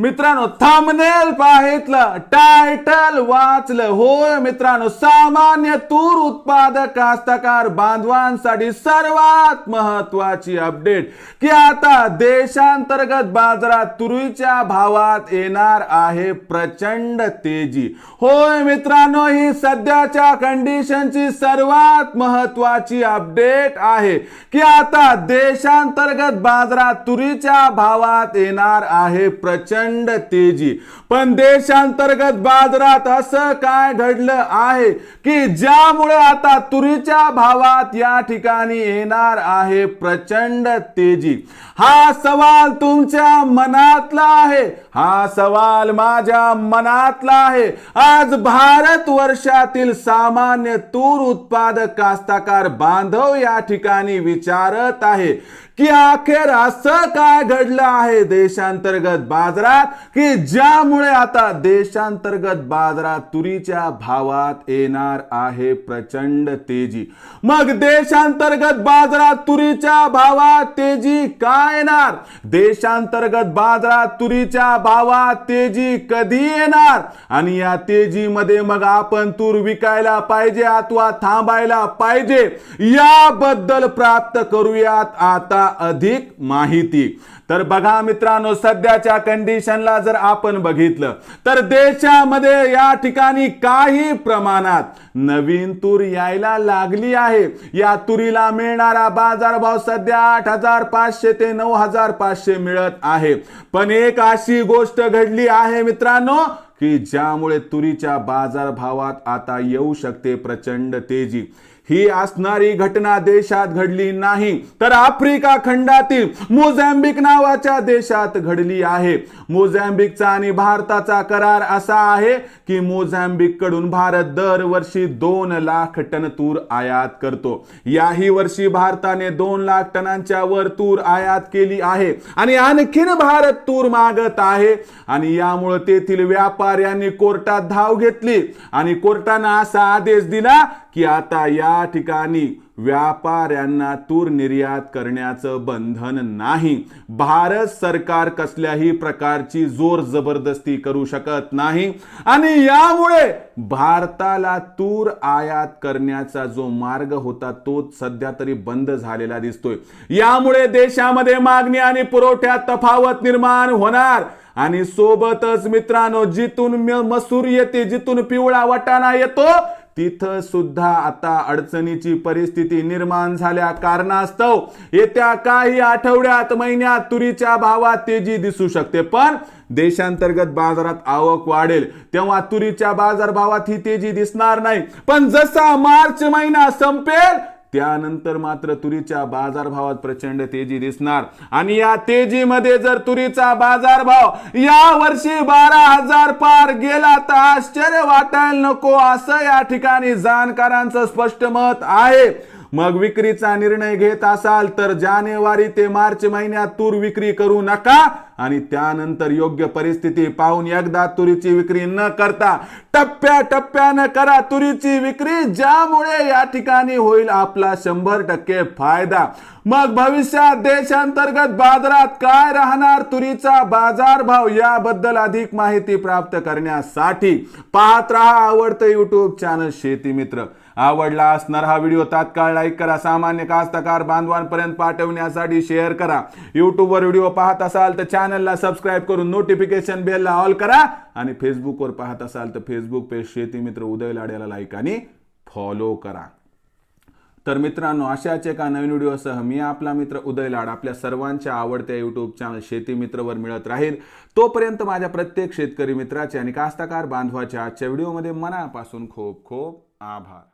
मित्रांनो थांबनेल पाहितलं टायटल वाचलं. होय मित्रांनो सामान्य तूर उत्पादक कास्तकार बांधवांसाठी सर्वात महत्वाची अपडेट की आता देशांतर्गत बाजारात तुरीच्या भावात येणार आहे प्रचंड तेजी. होय मित्रांनो ही सध्याच्या कंडिशनची सर्वात महत्वाची अपडेट आहे. की आता देशांतर्गत बाजारात तुरीच्या भावात येणार आहे प्रचंड प्रचंड तेजी. पण देशांतर्गत बाजारात असं काय घडलं आहे की ज्यामुळे आता तुरीच्या भावात या ठिकाणी येणार आहे प्रचंड तेजी? हा सवाल तुमच्या मनातला आहे. हा सवाल माझ्या मनातला आहे. आज भारत वर्षातील सामान्य तूर उत्पादक कास्ताकार बांधव या ठिकाणी विचारत आहे की अखेर असं काय घडलं आहे देशांतर्गत बाजारात? की ज्यामुळे आता देशांतर्गत बाजारात तुरीच्या भावात येणार आहे प्रचंड तेजी. मग देशांतर्गत बाजारात तुरीच्या भावात तेजी काय येणार? देशांतर्गत बाजारात तुरीच्या भावात तेजी कधी येणार? आणि या तेजीमध्ये मग आपण तूर विकायला पाहिजे अथवा थांबायला पाहिजे? याबद्दल प्राप्त करूयात आता अधिक माहिती. तर बघा मित्रांनो सध्याच्या कंडिशनला जर आपण बघितलं तर देशामध्ये या ठिकाणी काही प्रमाणात नवीन तूर यायला लागली आहे. या तुरीला मिळणारा बाजारभाव सध्या आठ हजार पाचशे ते नऊ हजार पाचशे मिळत आहे. पण एक अशी गोष्ट घडली आहे मित्रांनो की ज्यामुळे तुरीच्या बाजारभावात आता येऊ शकते प्रचंड तेजी. ही असणारी घटना देशात घडली नाही तर आफ्रिका खंडातील मोझॅम्बिक नावाच्या देशात घडली आहे. मोझॅम्बिकचा आणि भारताचा करार असा आहे की मोझॅम्बिककडून भारत दरवर्षी दोन लाख टन तूर आयात करतो. याही वर्षी भारताने दोन लाख टनांच्या वर तूर आयात केली आहे आणि आणखीन भारत तूर मागत आहे आणि यामुळे तेथील व्यापाऱ्यांनी कोर्टात धाव घेतली आणि कोर्टानं असा आदेश दिला की आता या या ठिकाणी व्यापाऱ्यांना तूर निर्यात करण्याचं बंधन नाही. भारत सरकार कसल्याही प्रकारची जोर जबरदस्ती करू शकत नाही. आणि यामुळे भारताला तूर आयात करण्याचा जो मार्ग होता तो सध्या तरी बंद झालेला दिसतोय. यामुळे देशामध्ये मागणी आणि पुरवठ्यात तफावत निर्माण होणार. आणि सोबतच मित्रांनो जिथून मसूर येते जिथून पिवळा वाटाणा येतो तिथं सुद्धा आता अडचणीची परिस्थिती निर्माण झाल्या कारणास्तव येत्या काही आठवड्यात महिन्यात तुरीच्या भावात तेजी दिसू शकते. पण देशांतर्गत बाजारात आवक वाढेल तेव्हा तुरीच्या बाजारभावात ही तेजी दिसणार नाही. पण जसा मार्च महिना संपेल त्यानंतर मात्र तुरीच्या बाजारभावात प्रचंड तेजी दिसणार. आणि या तेजीमध्ये जर तुरीचा बाजारभाव या वर्षी बारा हजार पार गेला तर आश्चर्य वाटायला नको असं या ठिकाणी जाणकारांचं स्पष्ट मत आहे. मग विक्रीचा निर्णय घेत असाल तर जानेवारी ते मार्च महिन्यात तूर विक्री करू नका. आणि त्यानंतर योग्य परिस्थिती पाहून एकदा तुरीची विक्री न करता टप्प्या टप्प्यानं करा तुरीची विक्री ज्यामुळे या ठिकाणी होईल आपला शंभर टक्के फायदा. मग भविष्यात देशांतर्गत बाजारात काय राहणार? तुरीचा बाजारभाव याबद्दल अधिक माहिती प्राप्त करण्यासाठी पाहत राहा आवडतं युट्यूब चॅनल शेती मित्र. आवडला असणार हा व्हिडिओ तात्काळ लाईक करा. सामान्य कास्तकार बांधवांपर्यंत पाठवण्यासाठी शेअर करा. युट्यूबवर व्हिडिओ पाहत असाल तर चॅनलला सबस्क्राईब करून नोटिफिकेशन बेलला ऑल करा. आणि फेसबुकवर पाहत असाल तर फेसबुक पेज शेती मित्र उदय लाड्याला लाईक आणि फॉलो करा. तर मित्रांनो अशाच एका नवीन व्हिडिओसह मी आपला मित्र उदय लाड आपल्या सर्वांच्या आवडत्या युट्यूब चॅनल शेती मित्रवर मिळत राहील. तोपर्यंत माझ्या प्रत्येक शेतकरी मित्राचे आणि कास्तकार बांधवाच्या आजच्या व्हिडिओमध्ये मनापासून खूप खूप आभार.